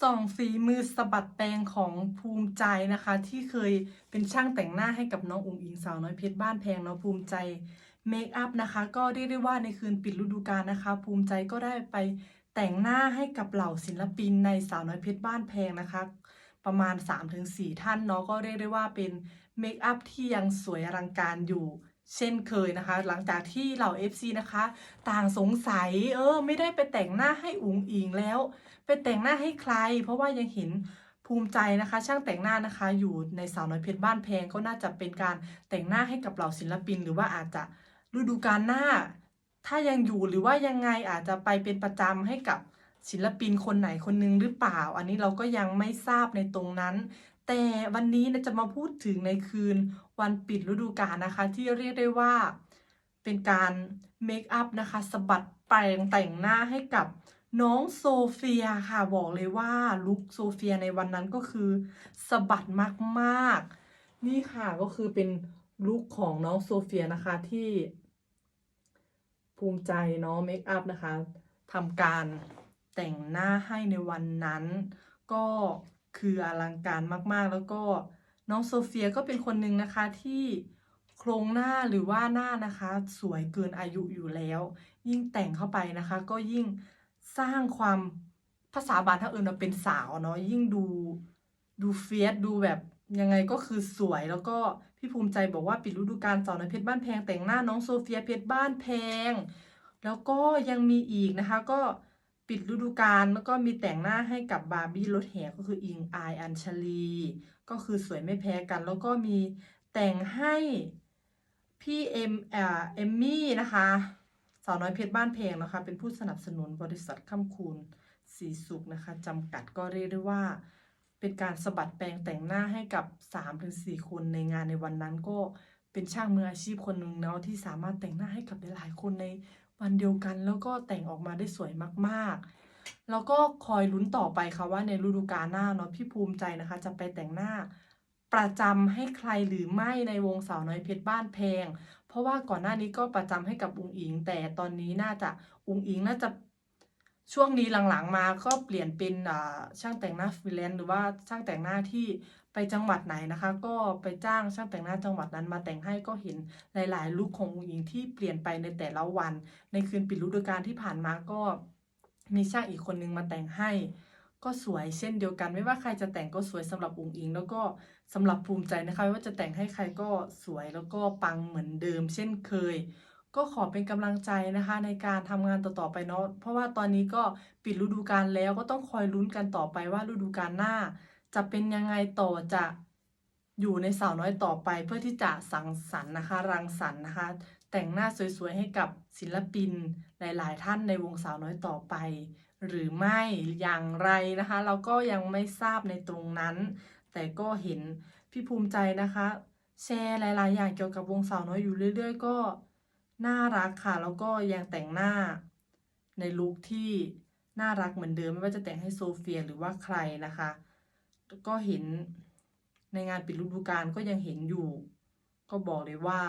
ส่องฝีมือสะบัดแปลงของภูมิใจนะคะ ที่เคยเป็นช่างแต่งหน้าให้กับน้องอุ๋งอิงสาวน้อยเพชรบ้านแพงเนาะภูมิใจเมคอัพนะคะ ก็เรียกได้ว่าในคืนปิดฤดูกาลนะคะ ภูมิใจก็ได้ไปแต่งหน้าให้กับเหล่าศิลปินในสาวน้อยเพชรบ้านแพงนะคะ ประมาณ 3-4 ท่านเนาะก็เรียกได้ว่าเป็นเมคอัพที่ยังสวยอลังการอยู่ เช่นเคยนะคะ หลังจากที่เหล่า FC นะคะ ต่างสงสัยเออ ไม่ได้ไปแต่งหน้าให้อุ๋งอิงแล้ว ไปแต่งหน้าให้ใคร เพราะว่ายังเห็นภูมิใจนะคะ ช่างแต่งหน้านะคะ อยู่ในสาวน้อยเพชรบ้านแพงก็น่าจะเป็นการแต่งหน้าให้กับเหล่าศิลปิน หรือว่าอาจจะฤดูกาลหน้า ถ้ายังอยู่หรือว่ายังไงอาจจะไปเป็นประจำให้กับศิลปินคนไหนคนหนึงหรือเปล่า อันนี้เราก็ยังไม่ทราบในตรงนั้น แต่วันนี้นะจะมาพูดถึงในคืนวันปิดฤดูกาลนะคะ ที่เรียกได้ว่าเป็นการเมคอัพนะคะสบัดแปรงแต่งหน้าให้กับน้องโซเฟียค่ะ บอกเลยว่าลุคโซเฟียในวันนั้นก็คือสบัดมากๆ นี่ค่ะก็คือเป็นลุคของน้องโซเฟียนะคะที่ภูมิใจเนาะเมคอัพนะคะทำการแต่งหน้าให้ในวันนั้น ก็ คืออลังการมากๆ แล้วก็น้องโซเฟียก็เป็นคนหนึ่งนะคะที่โครงหน้าหรือว่าหน้านะคะ สวยเกินอายุอยู่แล้ว ยิ่งแต่งเข้าไปนะคะ ก็ยิ่งสร้างความภาษาบาลถ้าเอิญเราเป็นสาวเนาะยิ่งดูดูเฟียสดูแบบยังไงก็คือสวยแล้วก็พี่ภูมิใจบอกว่าปิดฤดูกาลสาวน้อยเพชรบ้านแพงแต่งหน้าน้องโซเฟียเพชรบ้านแพง แล้วก็ยังมีอีกนะคะก็ ปิดฤดูกาลแล้วก็มีแต่งหน้าให้กับบาร์บี้รถแห่ก็คืออิงอายอัญชลี ก็คือสวยไม่แพ้กัน แล้วก็มีแต่งให้พี่เอ็มเอ่อเอมมี่นะคะสาวน้อยเพชรบ้านเพลงนะคะ เป็นผู้สนับสนุนบริษัทค่ำคูณสีสุขนะคะจำกัดก็เรียกได้ว่า เป็นการสะบัดแปลงแต่งหน้าให้กับ 3-4 คนในงานในวันนั้นก็เป็นช่างมืออาชีพคนหนึ่งเนาะที่สามารถแต่งหน้าให้กับหลายๆคนใน วันเดียวกันแล้วก็แต่งออกมาได้สวยมากๆ แล้วก็คอยลุ้นต่อไปค่ะว่าในฤดูกาลหน้าเนาะพี่ภูมิใจนะคะ จะไปแต่งหน้าประจำให้ใครหรือไม่ในวงสาวน้อยเพชรบ้านแพง เพราะว่าก่อนหน้านี้ก็ประจำให้กับอุงอิง แต่ตอนนี้น่าจะอุงอิงน่าจะ ช่วงนี้หลังๆมาก็เปลี่ยนเป็นช่างแต่งหน้าฟรีแลนซ์หรือว่าช่างแต่งหน้าที่ไปจังหวัดไหนนะคะ ก็ไปจ้างช่างแต่งหน้าจังหวัดนั้นมาแต่งให้ก็เห็นหลายๆลุคของอุงอิงที่เปลี่ยนไปในแต่ละวัน ในคืนปิดฤดูกาลที่ผ่านมาก็มีช่างอีกคนนึงมาแต่งให้ ก็สวยเช่นเดียวกัน ไม่ว่าใครจะแต่งก็สวยสำหรับอุงอิง แล้วก็สำหรับภูมิใจนะคะไม่ว่าจะแต่งให้ใครก็สวยแล้วก็ปังเหมือนเดิม เช่นเคย ก็ขอเป็นกำลังใจนะคะ ในการทำงานต่อๆไปเนาะเพราะว่าตอนนี้ก็ปิดฤดูกาลแล้วก็ต้องคอยลุ้นกันต่อไปว่าฤดูกาลหน้า จะเป็นยังไงต่อจะอยู่ในสาวน้อยต่อไป เพื่อที่จะสังสรรค์นะคะ รังสรรค์นะคะ แต่งหน้าสวยๆให้กับศิลปินหลาย ๆ ท่านในวงสาวน้อยต่อไป หรือไม่อย่างไรนะคะ เราก็ยังไม่ทราบในตรงนั้น แต่ก็เห็นพี่ภูมิใจนะคะ แชร์หลาย ๆ อย่างเกี่ยวกับวงสาวน้อยอยู่เรื่อย ๆ ก็ น่ารักค่ะ แล้วก็ยังแต่งหน้าในลุคที่น่ารักเหมือนเดิมไม่ว่าจะแต่งให้โซเฟียหรือว่าใครนะคะ ก็เห็นในงานปิดฤดูกาลก็ยังเห็นอยู่ ก็บอกเลยว่า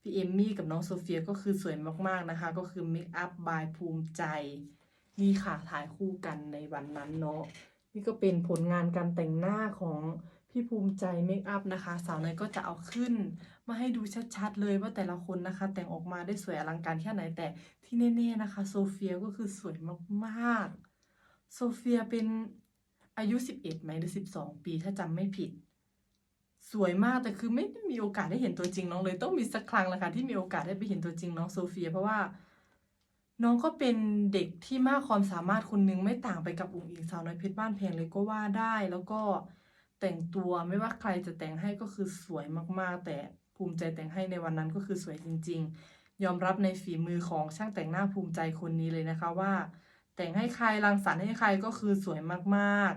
พี่เอมมี่กับน้องโซเฟียก็คือสวยมากๆนะคะ ก็คือเมคอัพบายภูมิใจนี่ค่ะถ่ายคู่กันในวันนั้นเนาะนี่ก็เป็นผลงานการแต่งหน้าของ พี่ภูมิใจเมคอัพนะคะ สาวน้อยก็จะเอาขึ้น มาให้ดูชัดๆเลยว่าแต่ละคนนะคะ แต่งออกมาได้สวยอลังการแค่ไหนแต่ที่แน่ๆนะคะ โซเฟียก็คือสวยมากๆ โซเฟียเป็นอายุ 11ไหมหรือ 12 ปีถ้าจำไม่ผิด สวยมากแต่คือไม่ได้มีโอกาสได้เห็นตัวจริงน้องเลย ต้องมีสักครั้งละค่ะที่มีโอกาสได้ไปเห็นตัวจริงน้องโซเฟีย เพราะว่าน้องก็เป็นเด็กที่มากความสามารถคนหนึงไม่ต่างไปกับอุ๋งอิงสาวน้อยเพชรบ้านแพงเลยก็ว่าได้แล้วก็ แต่งตัวไม่ว่าใครจะแต่งให้ก็คือสวยมากๆ แต่ภูมิใจแต่งให้ในวันนั้นก็คือสวยจริง ๆ ยอมรับในฝีมือของช่างแต่งหน้าภูมิใจคนนี้เลยนะคะว่า แต่งให้ใครรังสรรค์ให้ใครก็คือสวยมาก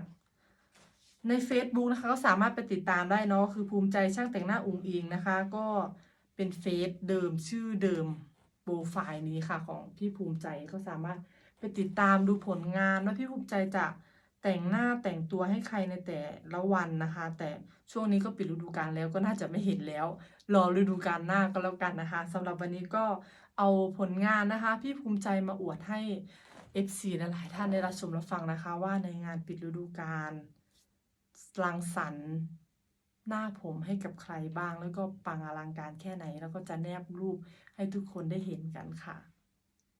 ๆ ใน Facebook นะคะก็สามารถไปติดตามได้เนาะคือภูมิใจช่างแต่งหน้าอุ๋งอิงนะคะ ก็เป็นเฟซเดิมชื่อเดิมโปรไฟล์นี้ค่ะของพี่ภูมิใจก็สามารถไปติดตามดูผลงานว่าพี่ภูมิใจจะ แต่งหน้าแต่งตัวให้ใครในแต่ละวันนะคะ แต่ช่วงนี้ก็ปิดฤดูกาลแล้วก็น่าจะไม่เห็นแล้ว รอฤดูกาลหน้าก็แล้วกันนะคะสำหรับวันนี้ก็เอาผลงานนะคะ พี่ภูมิใจมาอวดให้ FC นะหลายท่านได้รับชมรับฟังนะคะ ว่าในงานปิดฤดูกาลรังสรรหน้าผมให้กับใครบ้าง แล้วก็ปังอลังการแค่ไหน แล้วก็จะแนบรูปให้ทุกคนได้เห็นกันค่ะ